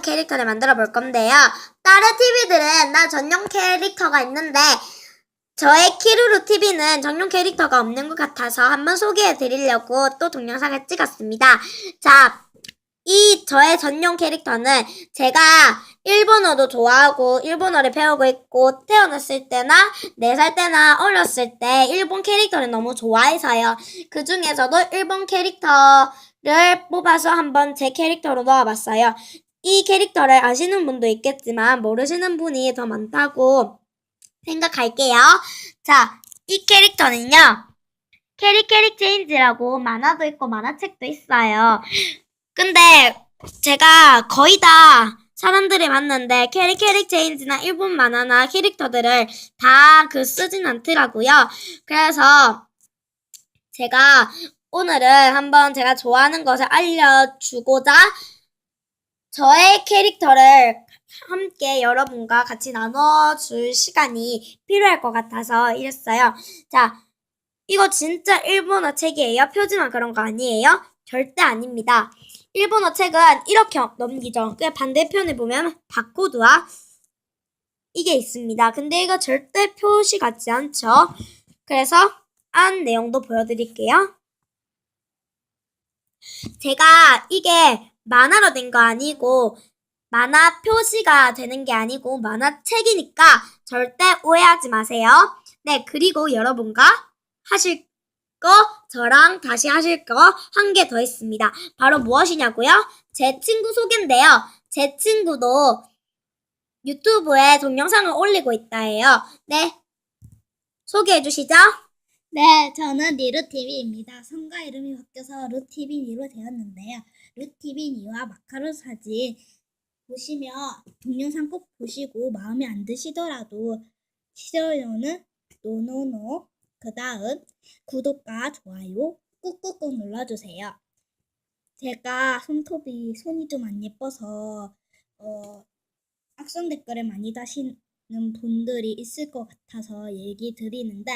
전용 캐릭터를 만들어 볼 건데요. 다른 TV들은 나 전용 캐릭터가 있는데 저의 키루루 TV는 전용 캐릭터가 없는 것 같아서 한번 소개해 드리려고 또 동영상을 찍었습니다. 자, 이 저의 전용 캐릭터는 제가 일본어도 좋아하고 일본어를 배우고 있고 태어났을 때나 4살 때나 어렸을 때 일본 캐릭터를 너무 좋아해서요. 그 중에서도 일본 캐릭터를 뽑아서 한번 제 캐릭터로 넣어봤어요. 이 캐릭터를 아시는 분도 있겠지만 모르시는 분이 더 많다고 생각할게요. 자, 이 캐릭터는요. 캐릭 캐릭 체인지라고 만화도 있고 만화책도 있어요. 근데 제가 거의 다 사람들이 봤는데 캐릭 캐릭 체인지나 일본 만화나 캐릭터들을 다 그 쓰진 않더라고요. 그래서 제가 오늘은 한번 제가 좋아하는 것을 알려주고자 저의 캐릭터를 함께 여러분과 같이 나눠줄 시간이 필요할 것 같아서 이랬어요. 자, 이거 진짜 일본어 책이에요. 표지만 그런 거 아니에요? 절대 아닙니다. 일본어 책은 이렇게 넘기죠. 그 반대편에 보면 바코드와 이게 있습니다. 근데 이거 절대 표시 같지 않죠? 그래서 안 내용도 보여드릴게요. 제가 이게 만화로 된 거 아니고 만화 표시가 되는 게 아니고 만화책이니까 절대 오해하지 마세요. 네, 그리고 여러분과 하실 거, 저랑 다시 하실 거 한 개 더 있습니다. 바로 무엇이냐고요? 제 친구 소개인데요. 제 친구도 유튜브에 동영상을 올리고 있다 해요. 네, 소개해 주시죠. 네, 저는 니루TV입니다. 성과 이름이 바뀌어서 루TV니로 되었는데요. 루TV니와 마카로 사진 보시면 동영상 꼭 보시고 마음에 안 드시더라도 싫어요는 노노노 그 다음 구독과 좋아요 꾹꾹꾹 눌러주세요. 제가 손톱이 손이 좀 안 예뻐서 어, 악성 댓글을 많이 다시는 분들이 있을 것 같아서 얘기 드리는데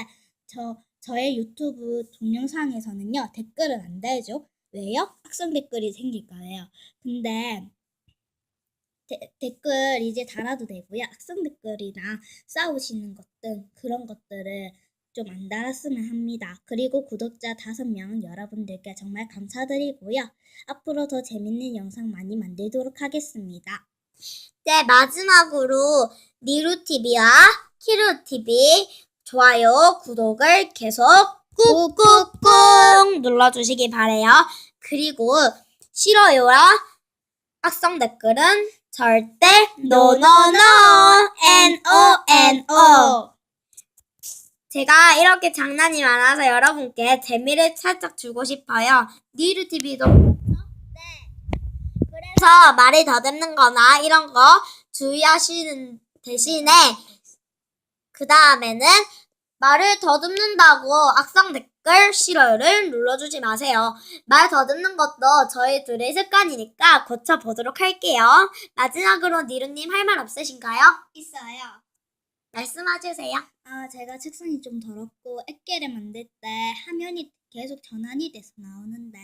저 저의 유튜브 동영상에서는요 댓글은 안 달죠. 왜요? 악성 댓글이 생길까요. 근데 데- 댓글 이제 달아도 되고요. 악성 댓글이나 싸우시는 것들 그런 것들을 좀 안 달았으면 합니다. 그리고 구독자 5명 여러분들께 정말 감사드리고요. 앞으로 더 재밌는 영상 많이 만들도록 하겠습니다. 네, 마지막으로 니루TV와 키루TV 좋아요, 구독을 계속 꾹꾹꾹 눌러주시기 바래요. 그리고 싫어요와 악성 댓글은 절대 노노노 NONO 제가 이렇게 장난이 많아서 여러분께 재미를 살짝 주고 싶어요. 니루TV도 그래서 말을 더듬는 거나 이런 거 주의하시는 대신에 그 다음에는 말을 더듬는다고 악성 댓글 싫어요를 눌러주지 마세요. 말 더듬는 것도 저희 둘의 습관이니까 고쳐보도록 할게요. 마지막으로 니루님 할 말 없으신가요? 있어요. 말씀해주세요. 아, 제가 책상이 좀 더럽고 액계를 만들 때 화면이 계속 전환이 돼서 나오는데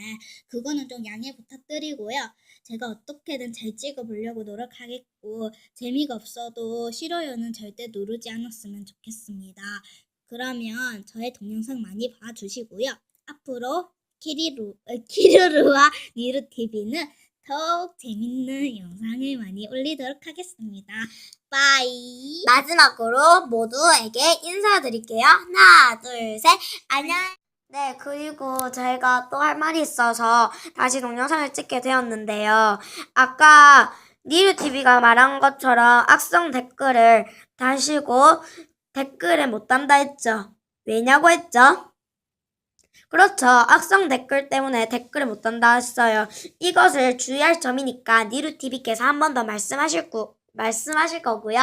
그거는 좀 양해 부탁드리고요. 제가 어떻게든 잘 찍어보려고 노력하겠고 재미가 없어도 싫어요는 절대 누르지 않았으면 좋겠습니다. 그러면 저의 동영상 많이 봐주시고요. 앞으로 키리루, 어, 키루루와 니루TV는 더욱 재밌는 영상을 많이 올리도록 하겠습니다. 빠이! 마지막으로 모두에게 인사드릴게요. 하나, 둘, 셋. 안녕. 네, 그리고 저희가 또 할 말이 있어서 다시 동영상을 찍게 되었는데요. 아까 니루TV가 말한 것처럼 악성 댓글을 다시고 댓글에 못 단다 했죠. 왜냐고 했죠? 그렇죠. 악성 댓글 때문에 댓글을 못 단다 했어요. 이것을 주의할 점이니까 니루TV께서 한 번 더 말씀하실, 구, 말씀하실 거고요.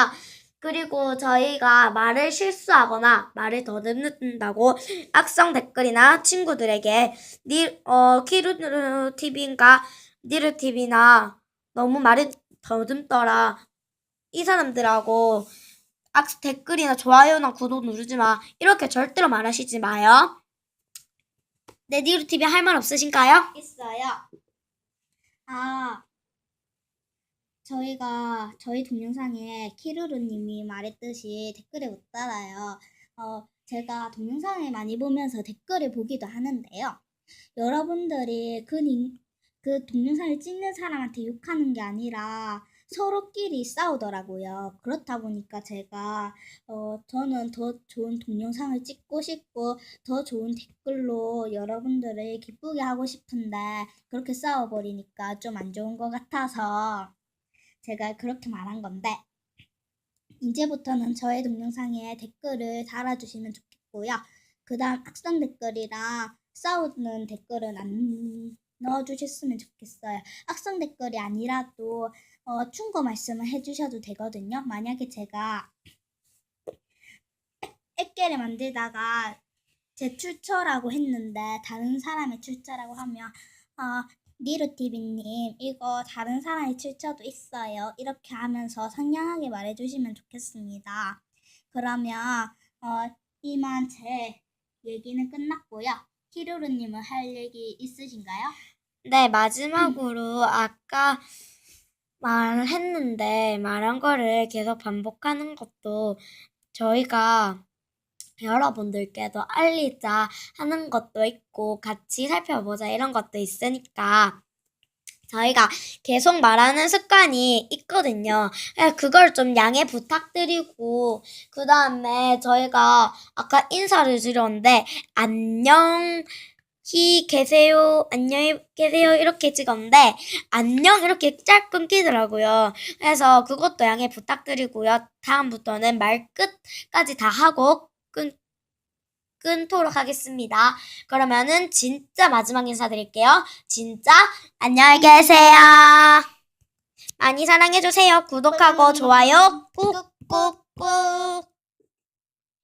그리고 저희가 말을 실수하거나 말을 더듬는다고 악성 댓글이나 친구들에게 니, 어, 키루누 TV인가 니루 TV나 너무 말을 더듬더라. 이 사람들하고 악 댓글이나 좋아요나 구독 누르지 마. 이렇게 절대로 말하시지 마요. 네, 니루 TV 할 말 없으신가요? 있어요. 아, 저희가 저희 동영상에 키루루님이 말했듯이 댓글에 못 달아요. 어, 제가 동영상을 많이 보면서 댓글을 보기도 하는데요. 여러분들이 그, 님- 그 동영상을 찍는 사람한테 욕하는 게 아니라 서로끼리 싸우더라고요. 그렇다 보니까 제가 어, 저는 더 좋은 동영상을 찍고 싶고 더 좋은 댓글로 여러분들을 기쁘게 하고 싶은데 그렇게 싸워버리니까 좀 안 좋은 것 같아서 제가 그렇게 말한 건데 이제부터는 저의 동영상에 댓글을 달아주시면 좋겠고요. 그 다음 악성 댓글이랑 싸우는 댓글은 안 넣어주셨으면 좋겠어요. 악성 댓글이 아니라도 어, 충고 말씀을 해주셔도 되거든요. 만약에 제가 액계를 만들다가 제 출처라고 했는데 다른 사람의 출처라고 하면 어, 니루TV님 이거 다른 사람의 출처도 있어요. 이렇게 하면서 상냥하게 말해주시면 좋겠습니다. 그러면 어, 이만 제 얘기는 끝났고요. 키루루님은 할 얘기 있으신가요? 네, 마지막으로 아까 말했는데 말한 거를 계속 반복하는 것도 저희가 여러분들께도 알리자 하는 것도 있고 같이 살펴보자 이런 것도 있으니까 저희가 계속 말하는 습관이 있거든요. 그걸 좀 양해 부탁드리고 그 다음에 저희가 아까 인사를 드렸는데 안녕 히 계세요, 안녕히 계세요 이렇게 찍었는데 안녕 이렇게 짧게 끊기더라고요. 그래서 그것도 양해 부탁드리고요. 다음부터는 말 끝까지 다 하고 끊 끊도록 하겠습니다. 그러면은 진짜 마지막 인사드릴게요. 진짜 안녕히 계세요. 많이 사랑해주세요. 구독하고 좋아요 꾹꾹꾹.